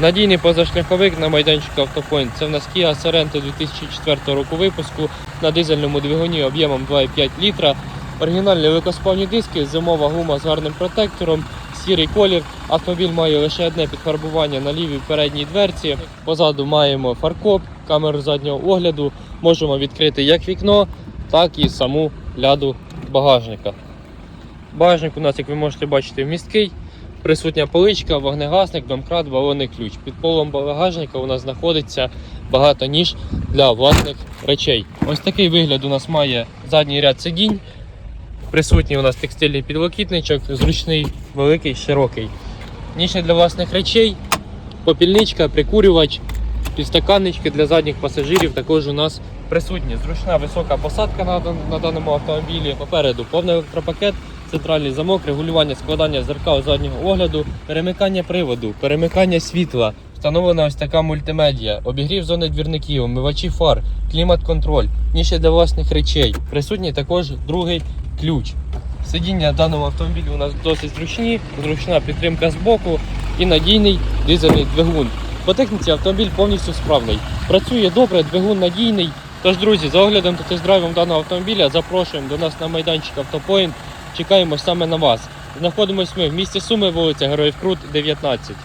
Надійний позашляховик на майданчику Автопоінт. Це в нас Kia Sorento 2004 року випуску на дизельному двигуні об'ємом 2,5 літра. Оригінальні легкосплавні диски, зимова гума з гарним протектором, сірий колір. Автомобіль має лише одне підфарбування на лівій передній дверці. Позаду маємо фаркоп, камеру заднього огляду. Можемо відкрити як вікно, так і саму ляду багажника. Багажник у нас, як ви можете бачити, вмісткий. Присутня поличка, вогнегасник, домкрат, балонний ключ. Під полом багажника у нас знаходиться багато ніж для власних речей. Ось такий вигляд у нас має задній ряд сидінь. Присутній у нас текстильний підлокітничок, зручний, великий, широкий. Ніша для власних речей, попільничка, прикурювач, підстаканнички для задніх пасажирів також у нас присутні. Зручна висока посадка на, на даному автомобілі. Попереду повний електропакет, центральний замок, регулювання складання зеркал заднього огляду, перемикання приводу, перемикання світла. Встановлена ось така мультимедія, обігрів зони двірників, омивачі фар, клімат-контроль, ніша для власних речей. Присутній також другий ключ. Сидіння даного автомобілю у нас досить зручні, зручна підтримка з боку і надійний дизельний двигун. По техніці автомобіль повністю справний. Працює добре, двигун надійний. Тож, друзі, за оглядом та тест-драйвом даного автомобіля запрошуємо до нас на майданчик Автопоінт. Чекаємо саме на вас. Знаходимось ми в місті Суми, вулиця Героїв Крут, 19.